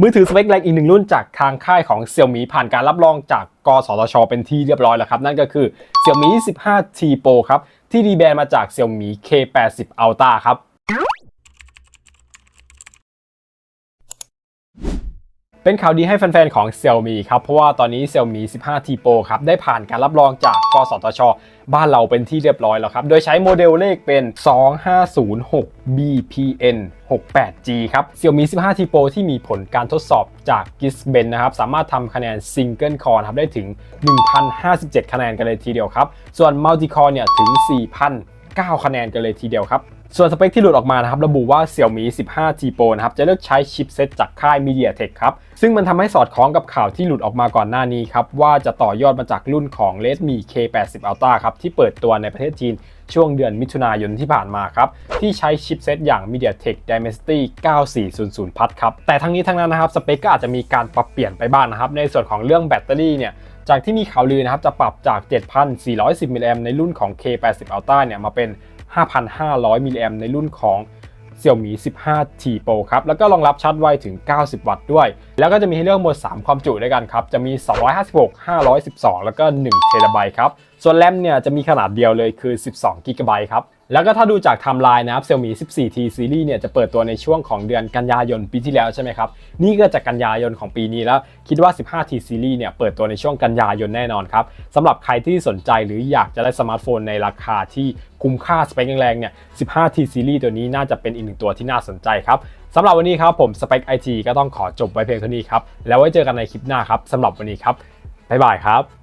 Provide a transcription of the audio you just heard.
มือถือสเปคแรงอีกหนึ่งรุ่นจากทางค่ายของเซี่ยมีผ่านการรับรองจากกสทช เป็นที่เรียบร้อยแล้วครับ นั่นก็คือเซี่ยมี 15T Pro ครับ ที่ดีแบนมาจากเซี่ยมี K80 Ultra ครับ เป็นข่าวดีให้แฟนๆของ Xiaomi ครับ เพราะว่าตอนนี้ Xiaomi 15T Pro ครับ ได้ผ่านการรับรองจากกสทช บ้านเราเป็นที่เรียบร้อยแล้วครับ โดยใช้โมเดลเลขเป็น 2506 BPN 68G ครับ Xiaomi 15T Pro ที่มีผลการทดสอบจาก Geekbench นะครับ สามารถทำคะแนน Single Core ครับได้ถึง 1,057 คะแนนกันเลยทีเดียวครับ ส่วน Multi Core เนี่ยถึง 4,009คะแนนกันเลยทีเดียวครับ ส่วนสเปคที่หลุดออกมานะครับระบุว่า Xiaomi 15T Pro นะครับจะเลือกใช้ชิปเซตจากค่าย MediaTek ครับซึ่งมันทำให้สอดคล้องกับข่าวที่หลุดออกมาก่อนหน้านี้ครับว่าจะต่อยอดมาจากรุ่นของ Redmi K80 Ultra ครับที่เปิดตัวในประเทศจีนช่วงเดือนมิถุนายนที่ผ่านมาครับที่ใช้ชิปเซตอย่าง MediaTek Dimensity 9400พัทครับแต่ทั้งนี้ทั้งนั้นนะครับสเปคก็อาจจะมีการปรับเปลี่ยนไปบ้างนะครับในส่วนของเรื่องแบตเตอรี่เนี่ยจากที่มีข่าวลือนะครับจะปรับจาก 7,410มิลลิแอมในรุ่นของ K80 Ultra เนี่ยมาเป็น 5,500 มิลลิแอมในรุ่นของ Xiaomi 15T Pro ครับ แล้วก็รองรับชาร์จไวถึง 90 วัตต์ด้วย แล้วก็จะมีให้เลือกหมด 3 ความจุด้วยกันครับ จะมี 256 512 แล้วก็ 1TB ครับ ส่วนแรมเนี่ยจะมีขนาดเดียวเลยคือ 12 g b ครับ แล้วก็ถ้าดูจากไทม์ไลน์นะครับ Xiaomi 14T Series เนี่ยจะเปิดตัวในช่วงของเดือนกันยายนปีที่แล้วใช่ไหมครับ นี่ก็จะกันยายนของปีนี้แล้ว คิดว่า 15T Series เนี่ยเปิดตัวในช่วงกันยายนแน่นอนครับสำหรับใครที่สนใจหรืออยากจะได้สมาร์ทโฟนในราคาที่คุ้มค่าสเปคแรงๆเนี่ย 15T Series ตัวนี้น่าจะเป็นอีกหนึ่งตัวที่น่าสนใจครับสำหรับวันนี้ครับผมสเปค IT ก็ต้องขอจบไว้เพียงเท่านี้ครับแล้วไว้เจอกันในคลิปหน้าครับสำหรับวันนี้ครับบ๊ายบายครับ